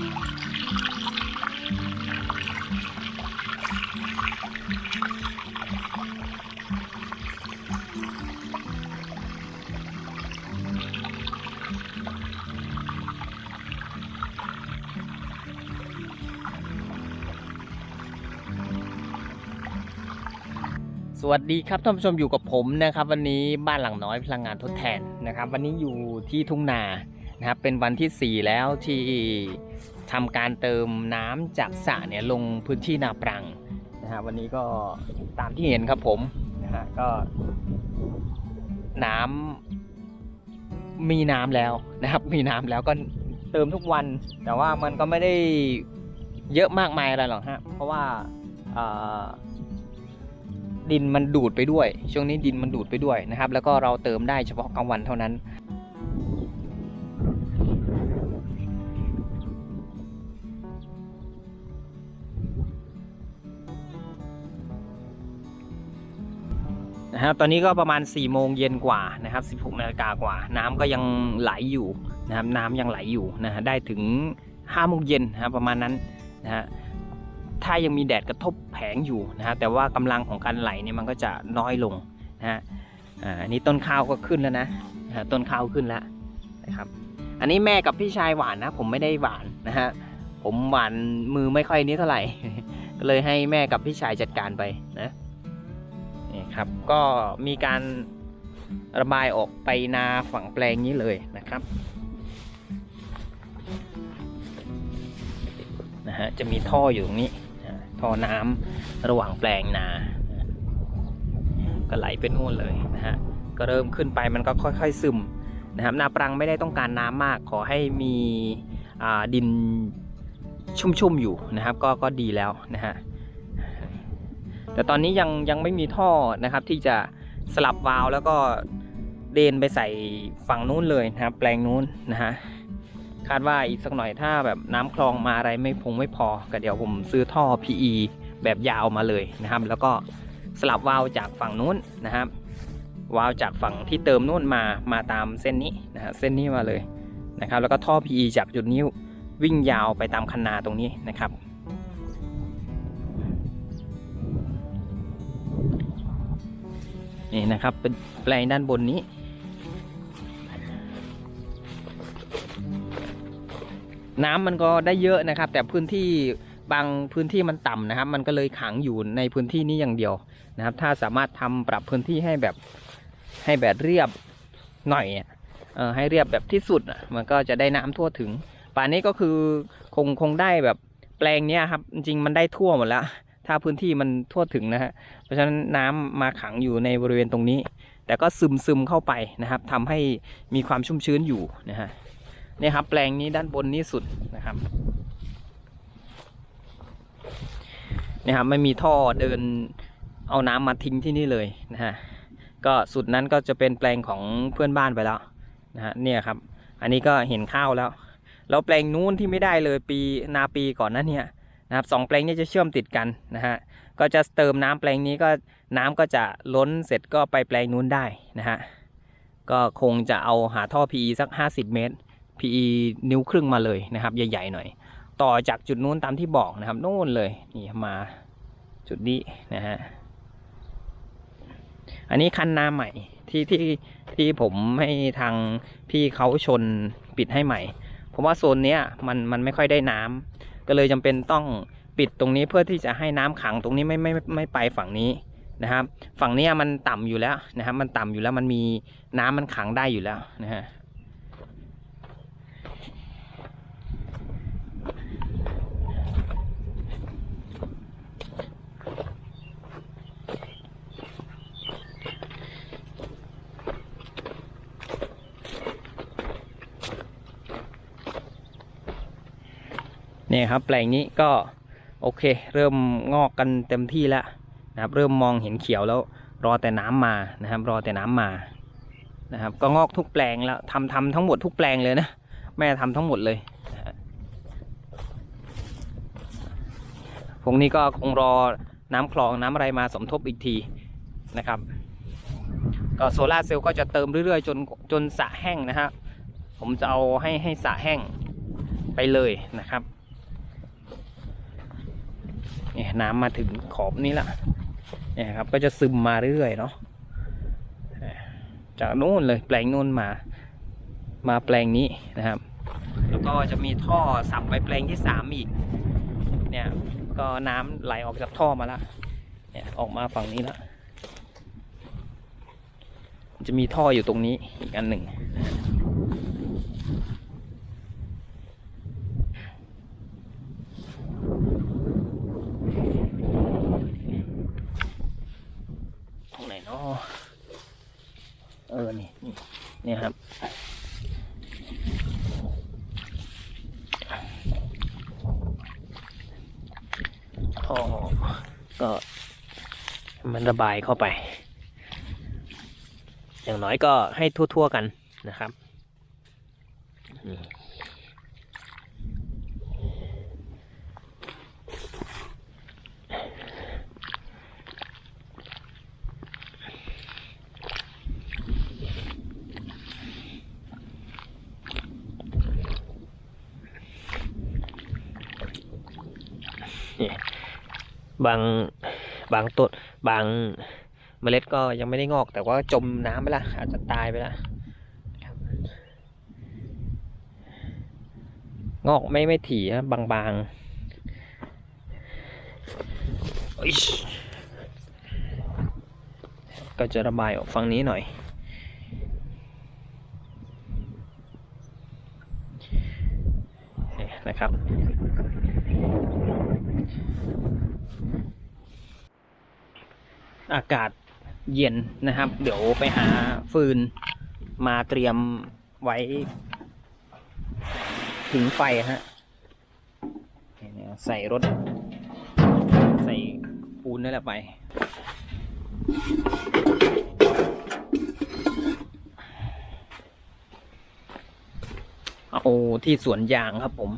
สวัสดีครับท่านผู้ชมอยู่กับผมนะครับ วันนี้บ้านหลังน้อยพลังงานทดแทนนะครับ วันนี้อยู่ที่ทุ่งนา นะครับเป็นวันที่ 4 แล้วที่ทำการเติมน้ำจากสระเนี่ยลงพื้นที่นาปรังนะฮะวันนี้ก็ตามที่เห็นครับผมนะฮะก็ น้ำมีน้ำแล้วนะครับ มีน้ำแล้วก็เติมทุกวัน แต่ว่ามันก็ไม่ได้เยอะมากมายอะไรหรอกฮะเพราะว่าอ่าดินมันดูดไปด้วย ช่วงนี้ดินมันดูดไปด้วยนะครับ แล้วก็เราเติมได้เฉพาะกลางวันเท่านั้น นะครับตอนนี้ก็ประมาณ4ี่โมงเย็นกว่านะครับ 16นาฬิกากว่า น้ำก็ยังไหลอยู่นะครับน้ำยังไหลอยู่นะฮะได้ถึง5โมงเย็นนะครับประมาณนั้นนะฮะถ้ายังมีแดดกระทบแผงอยู่นะฮะแต่ว่ากำลังของการไหลเนี่ยมันก็จะน้อยลงนะฮะอ่าอันนี้ต้นข้าวก็ขึ้นแล้วนะนะต้นข้าวขึ้นแล้วนะครับ อันนี้แม่กับพี่ชายหวานนะผมไม่ได้หวานนะฮะผมหวานมือไม่ค่อยนี้เท่าไหร่ก็เลยให้แม่กับพี่ชายจัดการไปนะ นี่ครับก็มีการระบายออกไปนาฝั่งแปลงนี้เลยนะครับนะฮะจะมีท่ออยู่ตรงนี้ท่อน้ำระหว่างแปลงนา ก็ไหลไปนู่นเลยนะฮะก็เริ่มขึ้นไปมันก็ค่อยๆซึมนะครับนาปรังไม่ได้ต้องการน้ำมากขอให้มีดินชุ่มๆอยู่นะครับ ก็ก็ดีแล้วนะฮะ แต่ตอนนี้ยังยังไม่มีท่อนะครับ ที่จะสลับวาล์วแล้วก็เดนไปใส่ฝั่งนู้นเลยนะครับ แปลงนู้นนะฮะคาดว่าอีกสักหน่อยถ้าแบบน้ำคลองมาอะไรไม่พงไม่พอก็เดี๋ยวผมซื้อท่อ PE แบบยาวมาเลยนะครับ แล้วก็สลับวาล์วจากฝั่งนู้นนะครับวาล์วจากฝั่งที่เติมนู้นมามาตามเส้นนี้นะฮะเส้นนี้มาเลยนะครับ แล้วก็ท่อ PE จากจุดนี้วิ่งยาวไปตามคันนาตรงนี้นะครับ นี่นะครับ เป็นแปลงด้านบนนี้ น้ำมันก็ได้เยอะนะครับ แต่พื้นที่บางพื้นที่มันต่ำนะครับ มันก็เลยขังอยู่ในพื้นที่นี้อย่างเดียวนะครับ ถ้าสามารถทำปรับพื้นที่ให้แบบให้แบบเรียบหน่อยเออให้เรียบแบบที่สุดมันก็จะได้น้ำทั่วถึง ป่านนี้ก็คือคงคงได้แบบแปลงเนี้ยครับ จริงมันได้ทั่วหมดแล้ว ถ้าพื้นที่มันทั่วถึงนะฮะเพราะฉะนั้นน้ำมาขังอยู่ในบริเวณตรงนี้ แต่ก็ซึมซึมเข้าไปนะครับทำให้มีความชุ่มชื้นอยู่นะฮะเนี่ยครับแปลงนี้ด้านบนนี้สุดนะครับเนี่ยครับไม่มีท่อเดินเอาน้ำมาทิ้งที่นี่เลยนะฮะก็สุดนั้นก็จะเป็นแปลงของเพื่อนบ้านไปแล้วนะฮะเนี่ยครับ อันนี้ก็เห็นข้าวแล้วแล้วแปลงนู้นที่ไม่ได้เลยปีนาปีก่อนนั้นเนี่ย นะครับสองแปลงนี้จะเชื่อมติดกันนะฮะก็จะเติมน้ำแปลงนี้ก็น้ำก็จะล้นเสร็จก็ไปแปลงนู้นได้นะฮะก็คงจะเอาหาท่อ PE สัก 50 เมตร PE นิ้วครึ่งมาเลยนะครับ ใหญ่ๆหน่อย ต่อจากจุดนู้นตามที่บอกนะครับโน่นเลยนี่มาจุดนี้นะฮะอันนี้คันนาใหม่ที่ที่ที่ผมให้ทางพี่เขาชนปิดให้ใหม่เพราะว่าโซนเนี้ยมันมันไม่ค่อยได้น้ำ ก็เลยจำเป็นต้องปิดตรงนี้เพื่อที่จะให้น้ำขังตรงนี้ไม่ไม่ไม่ไม่ไปฝั่งนี้นะครับ ฝั่งนี้มันต่ำอยู่แล้วนะครับ มันต่ำอยู่แล้วมันมีน้ำมันขังได้อยู่แล้วนะฮะ เนี่ยครับแปลงนี้ก็โอเค เริ่มงอกกันเต็มที่แล้วนะครับเริ่มมองเห็นเขียวแล้วรอแต่น้ำมานะครับ รอแต่น้ำมานะครับ ก็งอกทุกแปลงแล้วทำทำทั้งหมดทุกแปลงเลยนะแม่ทำทั้งหมดเลยฮะพวกนี้ก็คงรอน้ำคลองน้ำอะไรมาสมทบอีกทีนะครับ ก็โซลาเซลล์ก็จะเติมเรื่อยๆ จนจนสะแห้งนะฮะผมจะเอาให้ให้สะแห้งไปเลยนะครับ เนี่ยน้ำมาถึงขอบนี้ละเนี่ยครับก็จะซึมมาเรื่อยๆเนาะจากนู้นเลยแปลงนู้นมา มาแปลงนี้นะครับ แล้วก็จะมีท่อสับไปแปลงที่สามอีก เนี่ยก็น้ำไหลออกจากท่อมาล้วเนี่ยออกมาฝั่งนี้ล้วจะมีท่ออยู่ตรงนี้อีกอันหนึ่ง ตรงไหนเนาะเออ นี่ นี่ยครับ ท่อก็มันระบายเข้าไป อย่างน้อยก็ให้ทั่ว ๆ กันนะครับ นี่ บางบางต้นบางเมล็ดก็ยังไม่ได้งอก แต่ว่าจมน้ำไปละอาจจะตายไปละงอกไม่ไม่ถี่นะบางๆก็จะระบายออกฝั่งนี้หน่อย นะครับ อากาศเย็นนะครับ เดี๋ยวไปหาฟืนมาเตรียมไว้ถึงไฟฮะใส่รถ ใส่ปูนนั่นแหละไปเอาที่สวนยางครับผม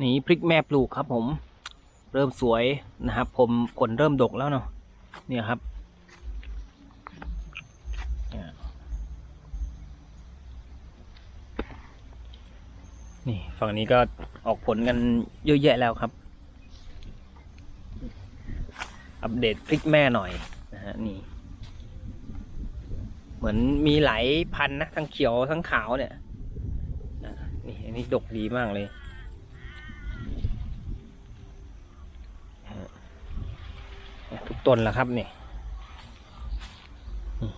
นี่พริกแม่ปลูกครับ ผม เริ่มสวยนะครับ ผมผลเริ่มดกแล้วเนาะเนี่ยครับนี่ฝั่งนี้ก็ออกผลกันเยอะแยะแล้วครับ อัปเดตพริกแม่หน่อยนะฮะนี่ เหมือนมีหลายพันธ์นะทั้งเขียวทั้งขาวเนี่ยนี่อันนี้ดกดีมากเลยฮะทุก ต้นแล้วครับนี่นี่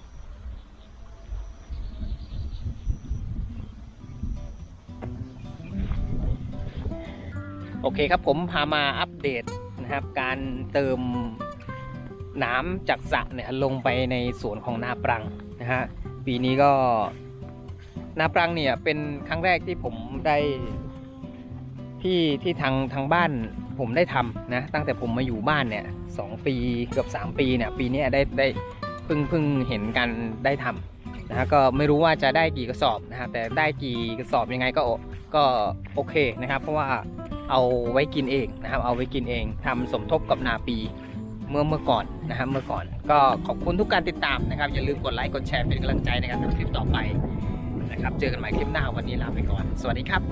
โอเคครับผมพามาอัปเดตนะครับ การเติมน้ำจากสระเนี่ยลงไปในสวนของนาปรังนะฮะปีนี้ก็นาปรังเนี่ยเป็นครั้งแรกที่ผมได้ที่ที่ทางทางบ้าน ผมได้ทำนะ ตั้งแต่ผมมาอยู่บ้านเนี่ยสองปีเกือบ 3 ปีเนี่ยปีนี้ได้ได้เพิ่งเพิ่งเห็นกันได้ทำนะฮะก็ไม่รู้ว่าจะได้กี่กระสอบนะฮะแต่ได้กี่กระสอบยังไงก็โอก็โอเคนะครับ เพราะว่าเอาไว้กินเองนะครับ เอาไว้กินเองทำสมทบกับนาปีเมื่อเมื่อก่อนนะครับเมื่อก่อน ก็ขอบคุณทุกการติดตามนะครับ อย่าลืมกดไลค์กดแชร์เป็นกำลังใจในการทำคลิปต่อไปนะครับ เจอกันใหม่คลิปหน้าวันนี้ลาไปก่อน สวัสดีครับ